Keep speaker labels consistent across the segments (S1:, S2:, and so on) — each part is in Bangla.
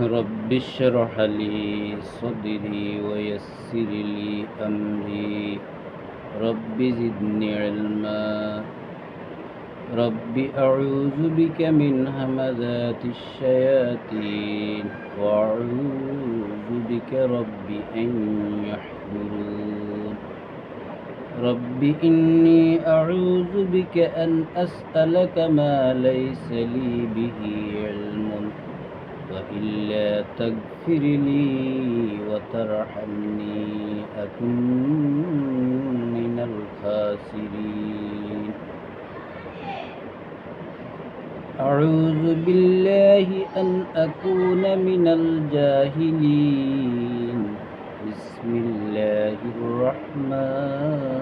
S1: رب اشرح لي صدري ويسر لي أمري. رب زدني علما. رب أعوذ بك من همذات الشياطين وأعوذ بك رب أن يحضرون. رب إني أعوذ بك أن أسألك ما ليس لي به علم. وإلا تغفر لي وترحمني أكن من الخاسرين. أعوذ بالله أن أكون من الجاهلين. بسم الله الرحمن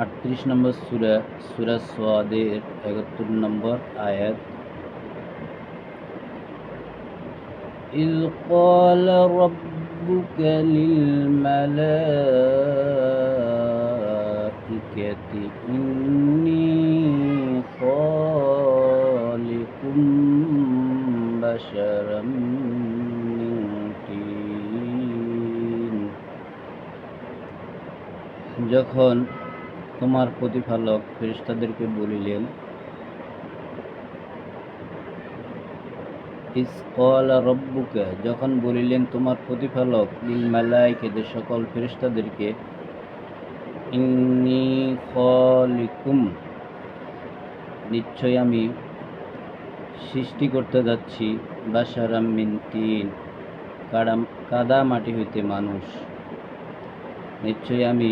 S1: আটত্রিশ নম্বর সুরা সুরা সোয়াদের একাত্তর নম্বর আয়াত إذ قال ربك للملائكة إني خالق بشرا من طين যখন তোমার প্রতিপালক ফেরিস্তাদেরকে বলিলেন ইসকলা রব্বুকে যখন বলিলেন, তোমার প্রতিপালক লিল মালাইকেদের সকল ফেরিস্তাদেরকে খলিকুম, নিশ্চয় আমি সৃষ্টি করতে যাচ্ছি বাসারাম মিন তিন কাদা মাটি হইতে মানুষ। নিশ্চয় আমি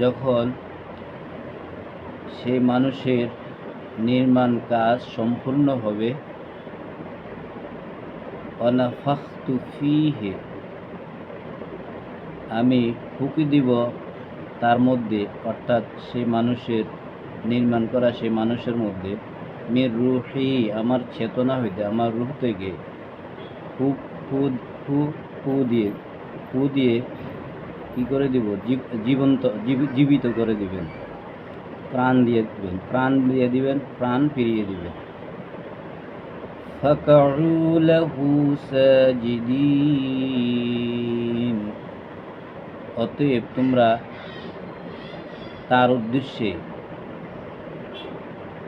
S1: যখন সে মানুষের নির্মাণ কাজ সম্পূর্ণ হবে আমি ফুকি দিব তার মধ্যে, অর্থাৎ সে মানুষের নির্মাণ করা সে মানুষের মধ্যে মেয়ের রুহি, আমার চেতনা হইতে, আমার রুহ থেকে খুব ফু ফু ফু দিয়ে ফু দিয়ে কী করে দিব জীবন্ত জীবিত করে দিবেন প্রাণ দিয়ে দিবেন প্রাণ দিয়ে দিবেন প্রাণ ফিরিয়ে দিবেন فقعوا له ساجدين অতএব তোমরা তার উদ্দেশ্যে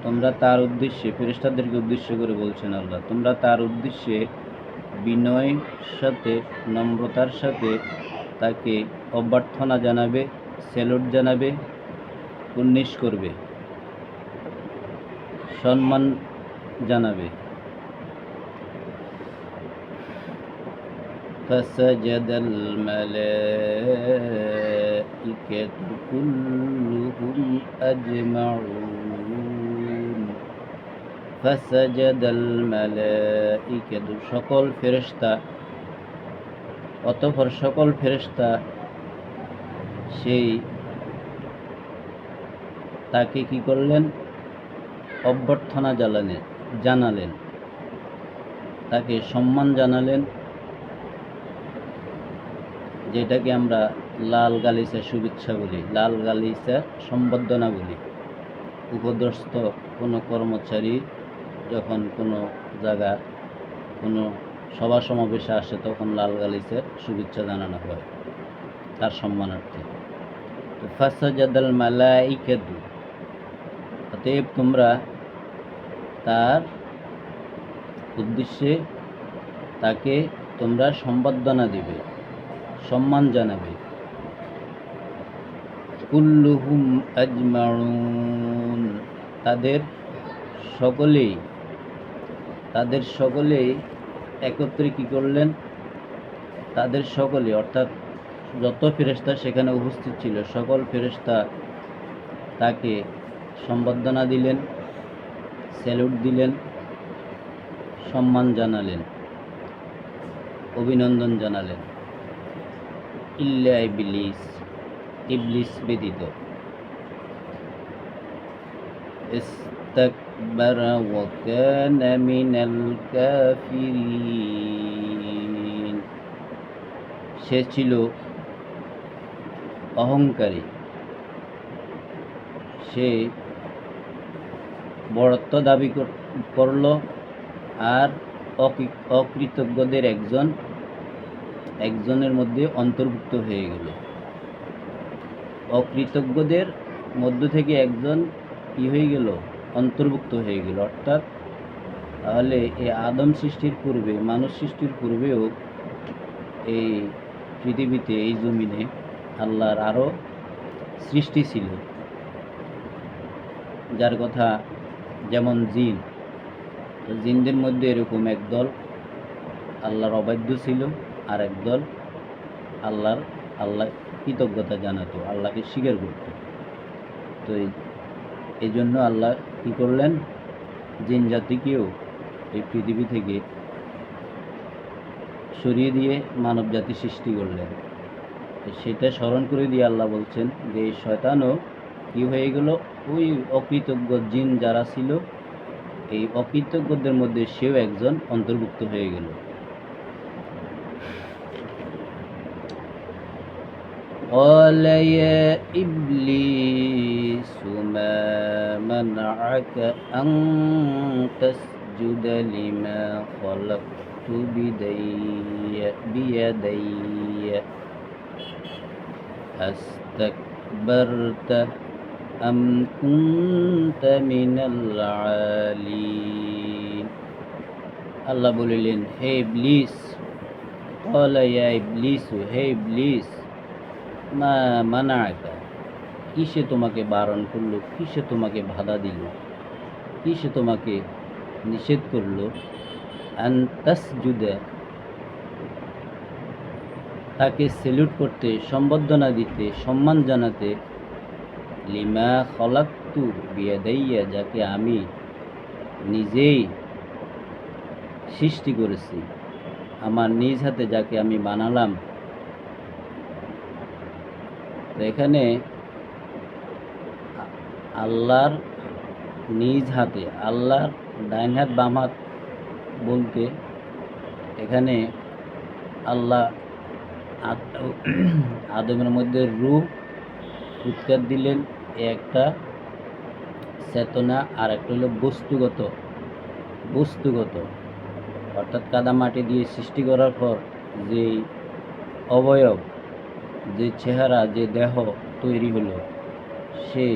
S1: তোমরা তার উদ্দেশ্যে ফেরেশতাদেরকে উদ্দেশ্য করে বলছেন আল্লাহ তোমরা তার উদ্দেশ্যে বিনয় সাথে নম্রতার সাথে তাকে অভ্যর্থনা জানাবে স্যালুট জানাবে উন্নিশ করবে সম্মান জানাবে فسجد الملائكة كلهم أجمعون সকল ফেরেশতা অতঃপর সকল ফেরেশতা সেই তাকে কি করলেন? অভ্যর্থনা জানালেন জানালেন। তাকে সম্মান জানালেন। যেটাকে আমরা লাল গালিচার শুভেচ্ছা বলি, লাল গালিচার সম্বর্ধনা বলি। উপদস্থ কোনো কর্মচারী যখন কোনো জায়গা কোনো সভা সমাবেশে আসে, তখন লাল গালিচার শুভেচ্ছা জানানো হয় তার সম্মানার্থে। তো ফাসাজাদাল মালাইকাতু, অতএব তোমরা তার উদ্দেশ্যে তাকে তোমরা সম্বর্ধনা দিবে, সম্মান জানাবে। কুল্লুহুম আজমাউন, তাদের সকলেই তাদের সকলেই একত্রে কি করলেন? তাদের সকলে অর্থাৎ যত ফেরেশতা সেখানে উপস্থিত ছিল, সকল ফেরেশতা তাকে সম্বর্ধনা দিলেন, স্যালুট দিলেন, সম্মান জানালেন, অভিনন্দন জানালেন। ইল্লা ইবলিস ইবলিস ব্যতীত। استكبر وكان من الكافرين সে ছিল অহংকারী সে বড়ত্ব দাবি কর- করল আর অকৃ- অকৃতজ্ঞদের একজন একজনের মধ্যে অন্তর্ভুক্ত হয়ে গেল অকৃতজ্ঞদের মধ্য থেকে একজন কি হয়ে গেল অন্তর্ভুক্ত হয়ে গেল। অর্থাৎ তাহলে এই আদম সৃষ্টির পূর্বে, মানুষ সৃষ্টির পূর্বেও এই পৃথিবীতে, এই জমিনে আল্লাহর আরও সৃষ্টি ছিল। যার কথা যেমন জিন, তো জিনদের মধ্যে এরকম একদল আল্লাহর অবাধ্য ছিল, আর একদল আল্লাহর আল্লাহ কৃতজ্ঞতা জানাতো, আল্লাহকে স্বীকার করত। তো এই জন্য আল্লাহ কী করলেন? জিন জাতিকেও এই পৃথিবী থেকে সরিয়ে দিয়ে মানব জাতি সৃষ্টি করলেন। সেটা স্মরণ করে দিয়ে আল্লাহ বলছেন যে এই শয়তানও কী হয়ে গেল? ওই অকৃতজ্ঞ জিন যারা ছিল, এই অকৃতজ্ঞদের মধ্যে সেও একজন অন্তর্ভুক্ত হয়ে গেল। قال يا إبليس ما منعك أن تسجد لما خلقت بدي بيدي؟ أستكبرت أم كنت من العالين؟ الله بولين هي إبليس قال يا إبليس هي إبليس মা মানাকা কিসে তোমাকে বারণ করল? কিসে তোমাকে বাধা দিল? কিসে তোমাকে নিষেধ করল? আন্তাসজুদা তাকে সেলুট করতে, সম্বর্ধনা দিতে, সম্মান জানাতে, লিমা খলাক্তু বিয়াদাইয়া, যাকে আমি নিজেই সৃষ্টি করেছি। আমার নিজ হাতে যাকে আমি বানালাম তো এখানে আল্লাহর নিজ হাতে, আল্লাহর ডাইন হাত, বাম হাত বলতে এখানে আল্লাহ আদ- আদমের মধ্যে রূপ উৎকার দিলেন। একটা চেতনা, আর একটা হলো বস্তুগত বস্তুগত। অর্থাৎ কাদা মাটি দিয়ে সৃষ্টি করার পর যে অবয়ব যে চেহারা, যে দেহ তৈরি হলো সেই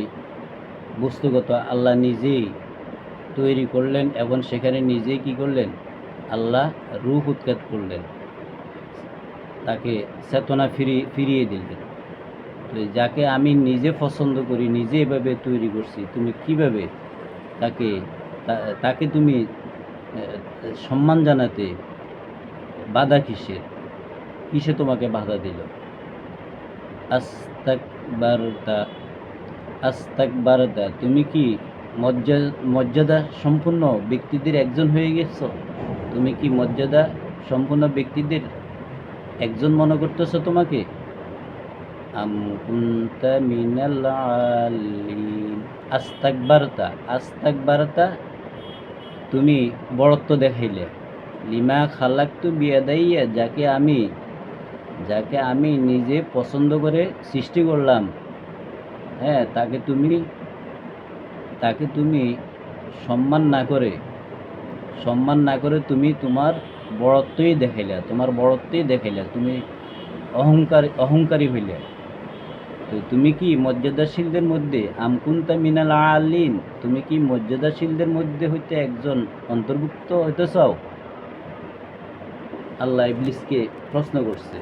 S1: বস্তুগত আল্লাহ নিজেই তৈরি করলেন এবং সেখানে নিজেই কি করলেন? আল্লাহ রূপ উৎখাত করলেন। তাকে চেতনা ফিরি, ফিরিয়ে দিলেন। তো যাকে আমি নিজে পছন্দ করি, নিজে এভাবে তৈরি করছি, তুমি কীভাবে তাকে তাকে তুমি সম্মান জানাতে বাধা কিসের? কিসে তোমাকে বাধা দিল? আস্তাকবারতা আস্তাকবারতা। তুমি কি মর্যাদা সম্পূর্ণ ব্যক্তিদের একজন হয়ে গেছো? তুমি কি মর্যাদা সম্পূর্ণ ব্যক্তিদের একজন মনে করতেছো তোমাকে? আম কুনতা আস্তাকবারতা আস্তাকবারতা তুমি বড়ত্ব দেখাইলে। লিমা খালাক্তু বিয়াদাইয়া, যাকে আমি যাকে আমি নিজে পছন্দ করে সৃষ্টি করলাম হ্যাঁ তাকে তুমি তাকে তুমি সম্মান না করে, সম্মান না করে তুমি তোমার বড়ত্বই দেখাইলা, তোমার বড়ত্বই দেখাইলা, তুমি অহংকার, অহংকারী হইলে। তো তুমি কি মর্যাদাশীলদের মধ্যে আমকুন্তা মিনাল আলিন, তুমি কি মর্যাদাশীলদের মধ্যে হইতে একজন অন্তর্ভুক্ত হইতে চাও আল্লাহ ইবলিসকে প্রশ্ন করছে।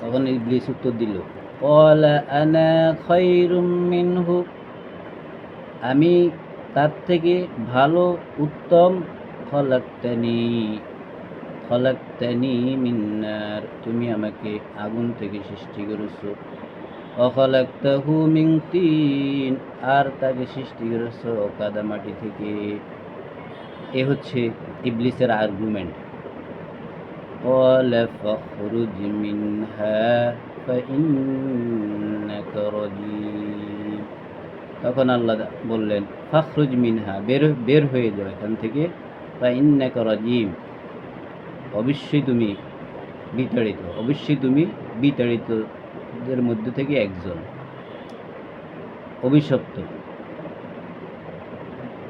S1: তখন ইবলিস উত্তর দিল "ক্বালা আনা খায়রুম মিনহু। আমি তার থেকে ভালো, উত্তম খলাক্তানি খলাক্তানি মিন্নার। তুমি আমাকে আগুন থেকে সৃষ্টি করেছ। অখলাক্তাহু মিন তিন, আর তাকে সৃষ্টি করেছ কাদামাটি থেকে। এ হচ্ছে ইবলিসের আর্গুমেন্ট قال فاخرج منها فإنك رجيم তখন আল্লাহ বললেন ফাখরুজ মিনহা বের বের হয়ে যাও এখান থেকে ফাইন্নাকা রাজিম অবশ্যই তুমি বিতাড়িত অবশ্যই তুমি বিতাড়িতদের মধ্যে থেকে একজন অভিশপ্ত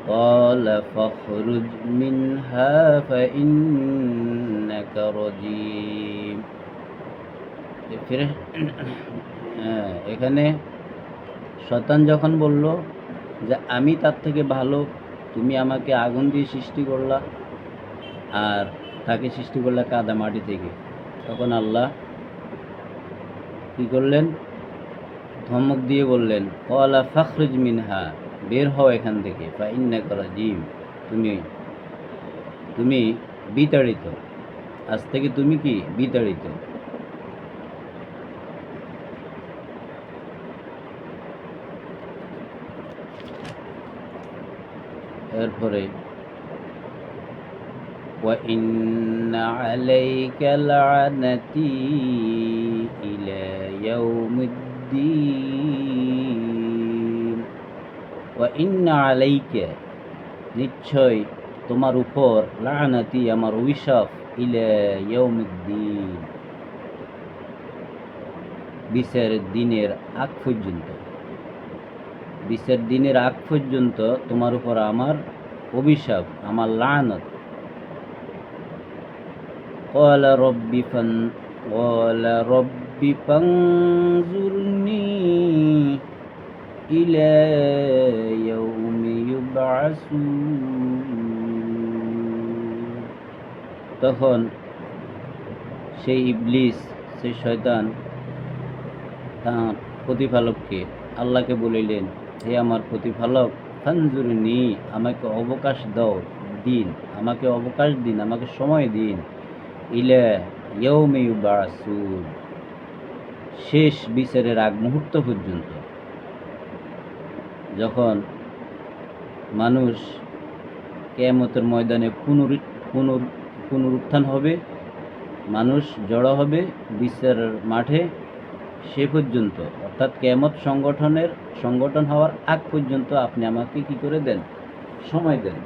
S1: قال فاخرج منها فإنك رجيم ফিরে হ্যাঁ, এখানে শতান যখন বলল যে আমি তার থেকে ভালো তুমি আমাকে আগুন দিয়ে সৃষ্টি করলা আর তাকে সৃষ্টি করলা কাদা মাটি থেকে তখন আল্লাহ কি করলেন ধমক দিয়ে বললেন কলা ফখরুজ মিনহা বের হও এখান থেকে বা ইন্না করা জিম তুমি তুমি বিতাড়িত আজ থেকে তুমি কি বিতাড়িত এরপরে وإن عليك لعنتي إلى يوم الدين وإن عليك নিশ্চয় তোমার উপর লানাতি আমার অভিশাপ ইলা ইয়াউমিদ্দিন বিচার দিনের আগ পর্যন্ত বিচার দিনের আগ পর্যন্ত তোমার উপর আমার অভিশাপ আমার লানত قال رب فن قال رب فانظرني إلى يوم يبعثون তখন সেই ইবলিস সেই শয়তান তাঁর প্রতিপালককে আল্লাহকে বলিলেন হে আমার প্রতিপালক ফানজুরনি আমাকে অবকাশ দাও দিন আমাকে অবকাশ দিন আমাকে সময় দিন ইলা ইয়ৌমে ইউবাসুন শেষ বিচারের আগ মুহূর্ত পর্যন্ত যখন মানুষ কেয়ামতের ময়দানে পুনর পুনর পুনরুত্থান হবে মানুষ জড়ো হবে বিচারের মাঠে সে পর্যন্ত অর্থাৎ কেয়ামত সংগঠনের সংগঠন হওয়ার আগ পর্যন্ত আপনি আমাকে কি করে দেন সময় দেন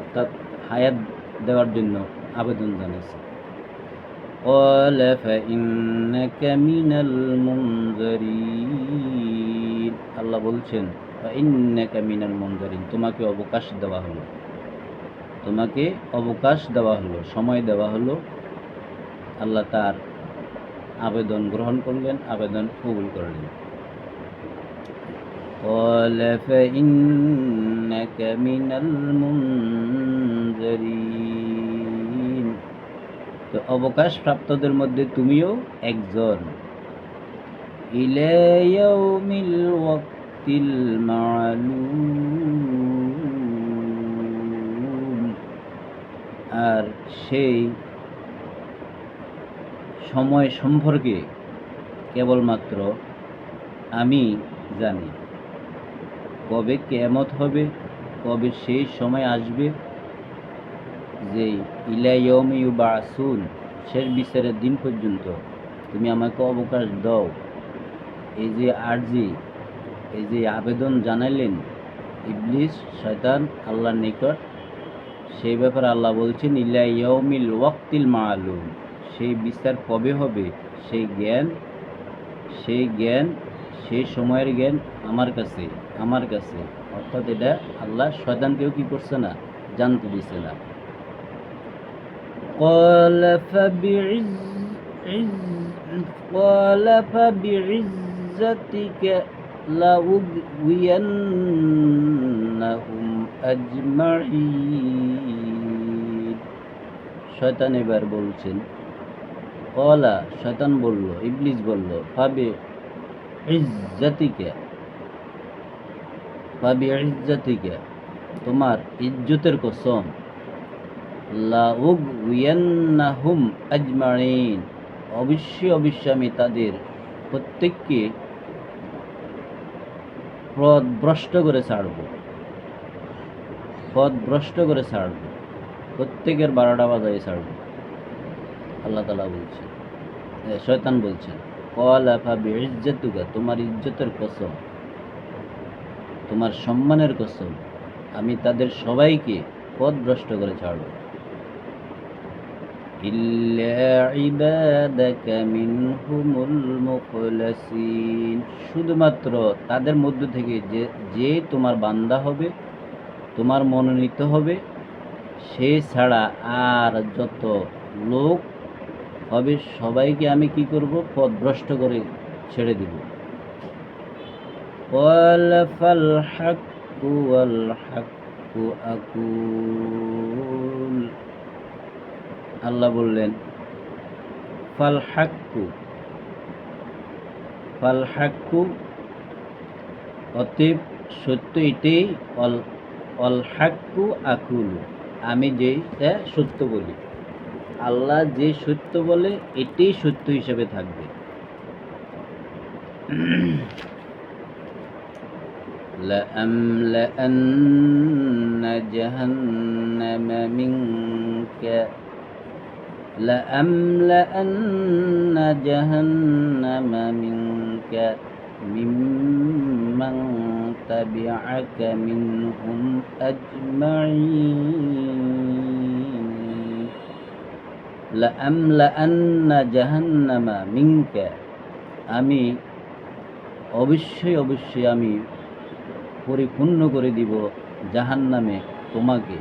S1: অর্থাৎ হায়াত দেওয়ার জন্য আবেদন জানাইছে قال فإنك من المنذرين আল্লাহ বলছেন فإنك من المنذرين তোমাকে অবকাশ দেওয়া হলো তোমাকে অবকাশ দেওয়া হলো সময় দেওয়া হলো আল্লাহ তার আবেদন গ্রহণ করলেন আবেদন কবুল করলেন قال فإنك من المنذرين তো অবকাশ প্রাপ্তদের মধ্যে তুমিও একজন ইলা ইয়াউমিল ওয়াক্তিল মালুম আর সেই সময় সম্পর্কে কেবলমাত্র আমি জানি। কবে কেমত হবে, কবে সেই সময় আসবে যে ইলাইয়ম ইউ বাসুন শেষ বিচারের দিন পর্যন্ত তুমি আমাকে অবকাশ দাও। এই যে আর্জি এই যে আবেদন জানাইলেন ইবলিস শয়তান আল্লাহর নিকট সেই ব্যাপারে আল্লাহ বলছেন ইলাইয়মিল ওয়াক্তিল মালুম সেই বিচার কবে হবে সেই জ্ঞান সেই জ্ঞান সেই সময়ের জ্ঞান আমার কাছে আমার কাছে অর্থাৎ এটা আল্লাহ শয়তানকেও কি করছে না জানতে দিছে না قال فبعز عز قال فبعزتك لأغوينهم أجمعين শয়তান এবার বলছেন কলা শয়তান বলল ইবলিস বলল ফাবে ইজ্জাতিকে ফাবে ইজ্জাতিকে তোমার ইজ্জতের কসম লাউগউয়ান্নাহুম আজমাইন অবশ্যই অবশ্যই আমি তাদের প্রত্যেককে পথভ্রষ্ট করে ছাড়ব। পথভ্রষ্ট করে ছাড়ব। প্রত্যেকের বারোটা বাজায় ছাড়ব। আল্লাহ তালা বলছেন শয়তান বলছেন, কল আফা বিজ্জতুকা তোমার ইজ্জতের কসম, তোমার সম্মানের কসম, আমি তাদের সবাইকে পথভ্রষ্ট করে ছাড়ব। ইল্লা ইবাদাকা মিনহুমুল মুখলাসিন শুধুমাত্র তাদের মধ্য থেকে যে যে তোমার বান্দা হবে তোমার মনোনীত হবে সে ছাড়া আর যত লোক হবে সবাইকে আমি কি করব পথভ্রষ্ট করে ছেড়ে দিব قال فالحق والحق أقول আল্লাহ বললেন ফাল হাক্কু ফাল হাক্কু অতএব সত্য এটাই অল অল হাক্কু আকুল আমি যেটা সত্য বলি আল্লাহ যে সত্য বলে এটাই সত্য হিসেবে থাকবে لأملأن جهنم منك لأملأن جهنم منك ممن تبعك منهم أجمعين لأملأن جهنم منك আমি অবশ্যই অবশ্যই আমি পরিপূর্ণ করে দিব জাহান্নামে তোমাকে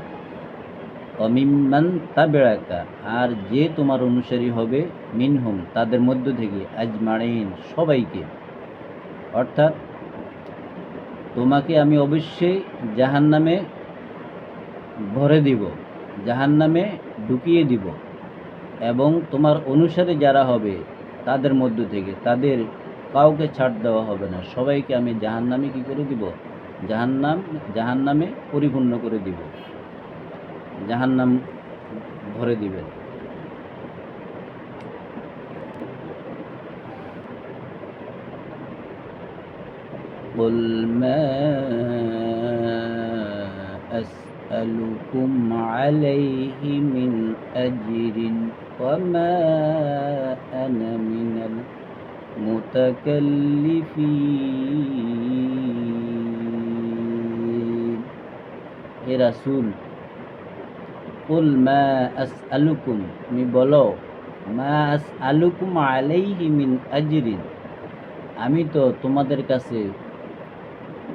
S1: অমিম্মান তাবেড়াকা আর যে তোমার অনুসারী হবে, মিনহুম, তাদের মধ্য থেকে আজমাইন সবাইকে। অর্থাৎ, তোমাকে আমি অবশ্যই জাহান্নামে ভরে দিব, জাহান্নামে ঢুকিয়ে দিব, এবং তোমার অনুসারী যারা হবে, তাদের মধ্য থেকে, তাদের কাউকে ছাড় দেওয়া হবে না। সবাইকে আমি জাহান্নামে কী করে দিব? জাহান্নাম, জাহান্নামে পরিপূর্ণ করে দিব। জাহান্নাম ভরে দিবেন قل ما أسألكم عليه من أجر وما أنا من المتكلفين এ রাসূল কুল মা আসআলুকুম তুমি বলো মা আসআলুকুম আলাইহি মিন আজরিন। আমি তো তোমাদের কাছে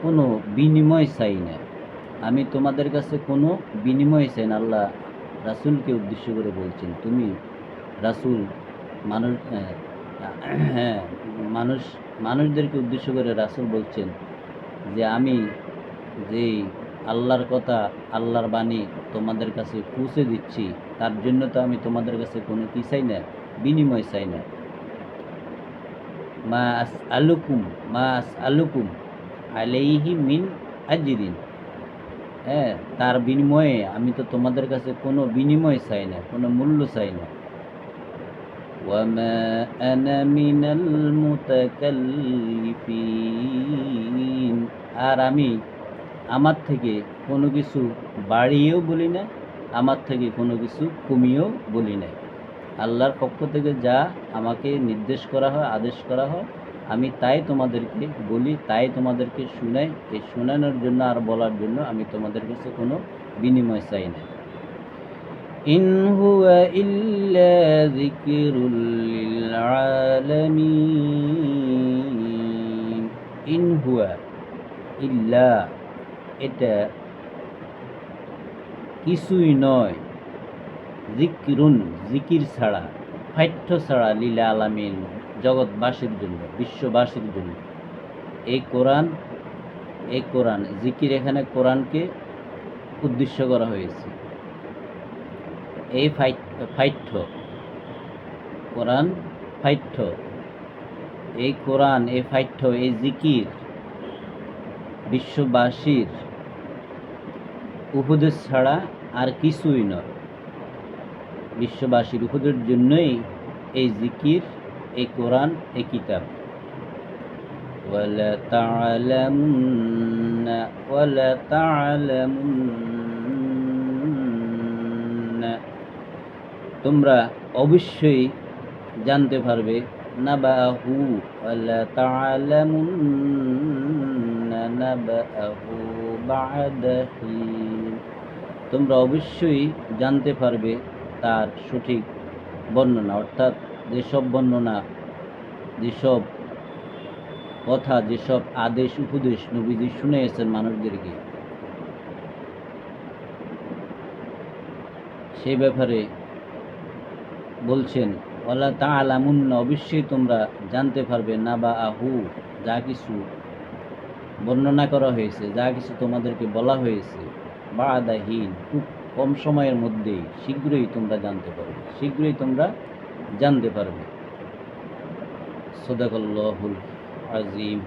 S1: কোনো বিনিময় চাই না। আমি তোমাদের কাছে কোনো বিনিময় চাই না আল্লাহ রাসূলকে উদ্দেশ্য করে বলছেন। তুমি রাসুল মানুষ আহ, হ্যাঁ মানুষ মানুষদেরকে উদ্দেশ্য করে রাসুল বলছেন যে আমি যে আল্লাহর কথা আল্লাহর বাণী তোমাদের কাছে পৌঁছে দিচ্ছি তার জন্য তো আমি তোমাদের কাছে কোনো কি চাই না বিনিময় চাই না মা আস আলুকুম মা আস আলুকুম আলাইহি মিন আজরিন হ্যাঁ তার বিনিময়ে আমি তো তোমাদের কাছে কোনো বিনিময় চাই না কোনো মূল্য চাই না وما أنا من المتكلفين আর আমি আমার থেকে কোনো কিছু বাড়িয়েও বলি না আমার থেকে কোনো কিছু কমিয়েও বলি না আল্লাহর পক্ষ থেকে যা আমাকে নির্দেশ করা হয়, আদেশ করা হয়, আমি তাই তোমাদেরকে বলি, তাই তোমাদেরকে শুনাই, এই শোনানোর জন্য আর বলার জন্য আমি তোমাদের কাছে কোনো বিনিময় চাই না ইন হুয়া ইল্লা ইল্লা এটা কিছুই নয়। জিকিরুন, জিকির ছাড়া ফাইঠ্য ছাড়া লীলা আলামিন জগৎবাসীর জন্য, বিশ্ববাসীর জন্য। এই কোরআন এই কোরআন, জিকির এখানে কোরআনকে উদ্দেশ্য করা হয়েছে। এই ফাইঠ্য কোরআন ফাইঠ্য এই কোরআন, এই ফাইঠ্য এই জিকির বিশ্ববাসীর উপদেশ ছাড়া আর কিছুই নয় বিশ্ববাসীর উপদের জন্যই এই জিকির এই কোরআন এই কিতাব ولتعلمن ولتعلمن তোমরা অবশ্যই জানতে পারবে নাবাহু ولتعلمن نبأه بعد حين তোমরা অবশ্যই জানতে পারবে তার সঠিক বর্ণনা, অর্থাৎ যেসব বর্ণনা, যেসব কথা, যেসব আদেশ, উপদেশ নবীজি শুনে শুনেছেন মানুষদেরকে সেই ব্যাপারে বলছেন ওলা তা আলামুন্ন অবশ্যই তোমরা জানতে পারবে না বা আহু যা কিছু বর্ণনা করা হয়েছে, যা কিছু তোমাদেরকে বলা হয়েছে। বা আদাহীন খুব কম সময়ের মধ্যেই শীঘ্রই তোমরা জানতে পারবে, শীঘ্রই তোমরা জানতে পারবে। সদাকল্লাহুল আজিম।